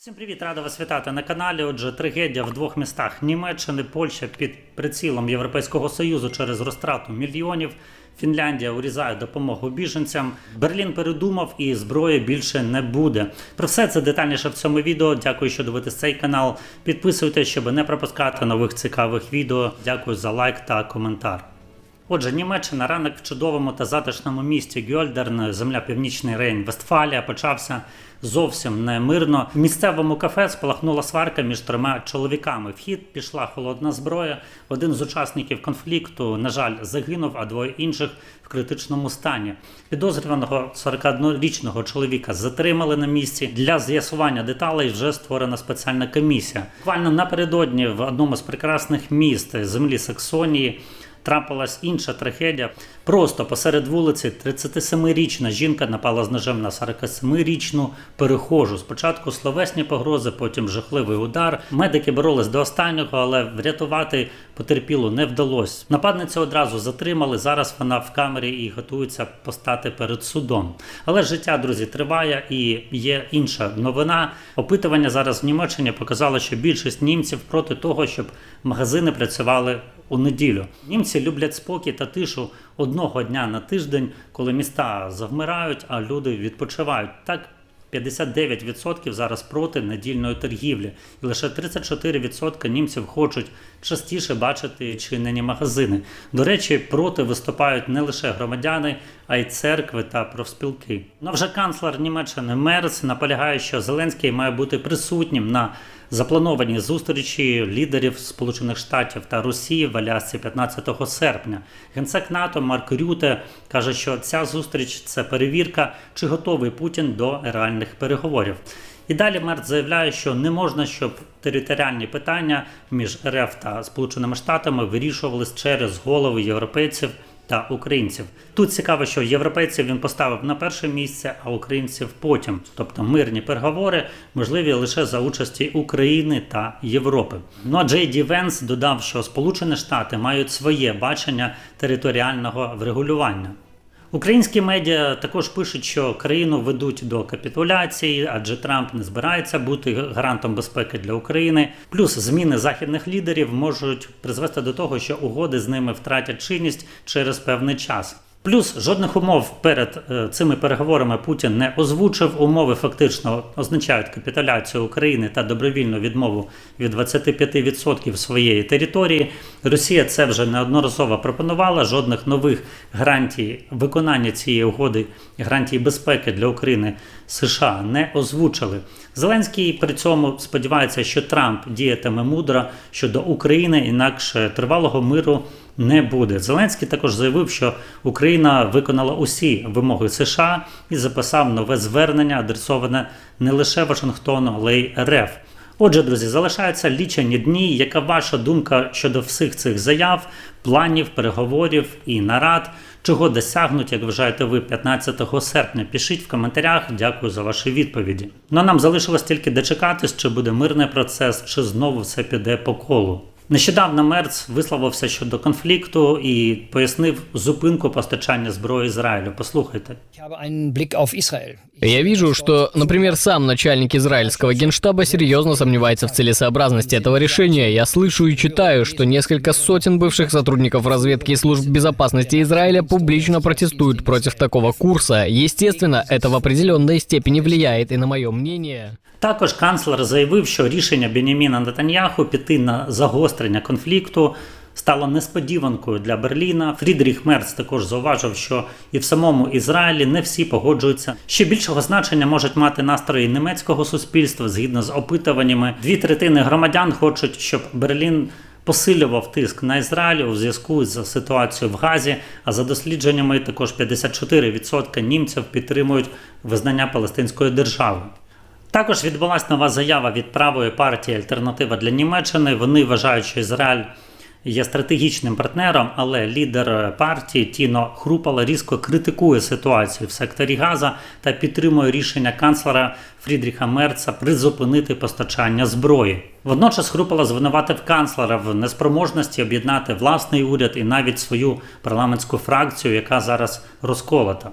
Всім привіт, рада вас вітати на каналі. Отже, трагедія в двох містах Німеччини, Польща під прицілом Європейського союзу через розтрату мільйонів. Фінляндія урізає допомогу біженцям. Берлін передумав і зброї більше не буде. Про все це детальніше в цьому відео. Дякую, що дивитесь цей канал. Підписуйтесь, щоб не пропускати нових цікавих відео. Дякую за лайк та коментар. Отже, Німеччина ранок в чудовому та затишному місті Гьольдерн, земля Північний Рейн, Вестфалія, почався зовсім не мирно. В місцевому кафе спалахнула сварка між трьома чоловіками. В хід пішла холодна зброя. Один з учасників конфлікту, на жаль, загинув, а двоє інших в критичному стані. Підозрюваного 41-річного чоловіка затримали на місці. Для з'ясування деталей вже створена спеціальна комісія. Буквально напередодні в одному з прекрасних міст землі Саксонії трапилась інша трагедія. Просто посеред вулиці 37-річна жінка напала з ножем на 47-річну перехожу. Спочатку словесні погрози, потім жахливий удар. Медики боролись до останнього, але врятувати потерпілу не вдалося. Нападницю одразу затримали. Зараз вона в камері і готується постати перед судом. Але життя, друзі, триває і є інша новина. Опитування зараз в Німеччині показало, що більшість німців проти того, щоб магазини працювали у неділю. Німці люблять спокій та тишу одного дня на тиждень, коли міста завмирають, а люди відпочивають. Так 59% зараз проти недільної торгівлі, і лише 34% німців хочуть частіше бачити чинені магазини. До речі, проти виступають не лише громадяни, а й церкви та профспілки. Ну вже канцлер Німеччини Мерц наполягає, що Зеленський має бути присутнім на заплановані зустрічі лідерів Сполучених Штатів та Росії в Алясці 15 серпня. Генсек НАТО Марк Рюте каже, що ця зустріч це перевірка, чи готовий Путін до реальних переговорів. І далі Мерц заявляє, що не можна, щоб територіальні питання між РФ та Сполученими Штатами вирішувались через голови європейців та українців. Тут цікаво, що європейців він поставив на перше місце, а українців потім. Тобто мирні переговори можливі лише за участі України та Європи. Ну а Джей Ді Венс додав, що Сполучені Штати мають своє бачення територіального врегулювання. Українські медіа також пишуть, що країну ведуть до капітуляції, адже Трамп не збирається бути гарантом безпеки для України. Плюс зміни західних лідерів можуть призвести до того, що угоди з ними втратять чинність через певний час. Плюс жодних умов перед е, цими переговорами Путін не озвучив. Умови фактично означають капітуляцію України та добровільну відмову від 25% своєї території. Росія це вже неодноразово пропонувала. Жодних нових гарантій виконання цієї угоди, гарантій безпеки для України США не озвучили. Зеленський при цьому сподівається, що Трамп діятиме мудро щодо України, інакше тривалого миру не буде. Зеленський також заявив, що Україна виконала усі вимоги США і записав нове звернення, адресоване не лише Вашингтону, але й РФ. Отже, друзі, залишаються лічені дні. Яка ваша думка щодо всіх цих заяв, планів, переговорів і нарад? Чого досягнуть, як вважаєте ви 15 серпня? Пишіть в коментарях. Дякую за ваші відповіді. Ну а нам залишилось тільки дочекатись, чи буде мирний процес, чи знову все піде по колу. Нещодавно Мерц висловився щодо конфлікту і пояснив зупинку постачання зброї Ізраїлю. Послухайте. Ich habe einen Blick auf Israel. Я вижу, что, например, сам начальник израильского генштаба серьезно сомневается в целесообразности этого решения. Я слышу и читаю, что несколько сотен бывших сотрудников разведки и служб безопасности Израиля публично протестуют против такого курса. Естественно, это в определенной степени влияет и на мое мнение. Також канцлер заявив, що рішення Беняміна Нетаньяху піти на загострення конфлікту стало несподіванкою для Берліна. Фрідріх Мерц також зауважив, що і в самому Ізраїлі не всі погоджуються. Ще більшого значення можуть мати настрої німецького суспільства згідно з опитуваннями. Дві третини громадян хочуть, щоб Берлін. Посилював тиск на Ізраїль у зв'язку з ситуацією в Газі. А за дослідженнями також 54% німців підтримують визнання Палестинської держави. Також відбулася нова заява від правої партії Альтернатива для Німеччини. Вони вважають, що Ізраїль є стратегічним партнером, але лідер партії Тіно Хрупала різко критикує ситуацію в секторі Газа та підтримує рішення канцлера Фрідріха Мерца призупинити постачання зброї. Водночас Хрупала звинуватив канцлера в неспроможності об'єднати власний уряд і навіть свою парламентську фракцію, яка зараз розколота.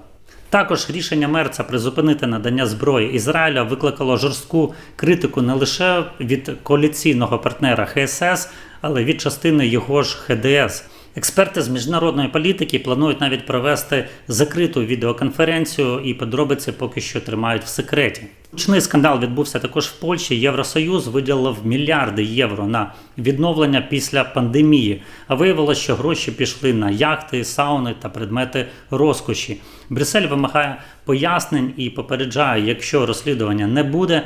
Також рішення Мерца призупинити надання зброї Ізраїля викликало жорстку критику не лише від коаліційного партнера ХСС, але від частини його ж ХДС. Експерти з міжнародної політики планують навіть провести закриту відеоконференцію, і подробиці поки що тримають в секреті. Гучний скандал відбувся також в Польщі. Євросоюз виділив мільярди євро на відновлення після пандемії. А виявилося, що гроші пішли на яхти, сауни та предмети розкоші. Брюссель вимагає пояснень і попереджає, якщо розслідування не буде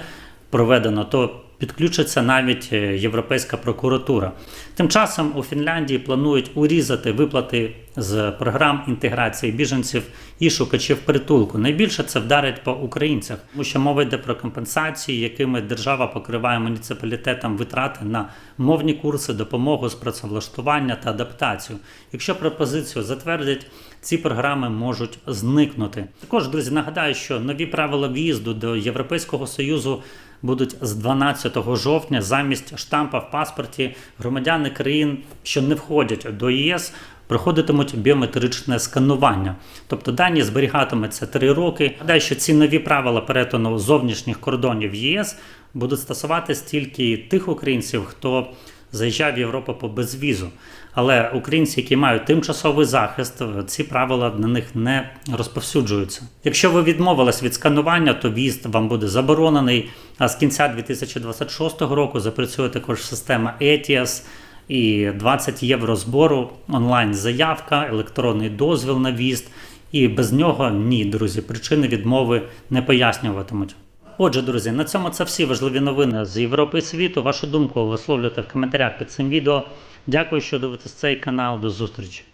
проведено, то підключиться навіть е, Європейська прокуратура. Тим часом у Фінляндії планують урізати виплати з програм інтеграції біженців і шукачів притулку. Найбільше це вдарить по українцях, тому що мова йде про компенсації, якими держава покриває муніципалітетам витрати на мовні курси, допомогу з працевлаштування та адаптацію. Якщо пропозицію затвердять, ці програми можуть зникнути. Також, друзі, нагадаю, що нові правила в'їзду до Європейського союзу будуть з 12 жовтня замість штампа в паспорті громадяни країн, що не входять до ЄС. Проходитимуть біометричне сканування, тобто дані зберігатимуться 3 роки. Гадаю, що ці нові правила перетину зовнішніх кордонів ЄС будуть стосуватись тільки тих українців, хто заїжджав в Європу по безвізу. Але українці, які мають тимчасовий захист, ці правила на них не розповсюджуються. Якщо ви відмовились від сканування, то в'їзд вам буде заборонений. А з кінця 2026 року запрацює також система ETIAS і 20 євро збору, онлайн заявка, електронний дозвіл на в'їзд. І без нього ні, друзі, причини відмови не пояснюватимуть. Отже, друзі, на цьому це всі важливі новини з Європи і світу. Вашу думку висловлюйте в коментарях під цим відео. Дякую, що дивитесь цей канал. До зустрічі.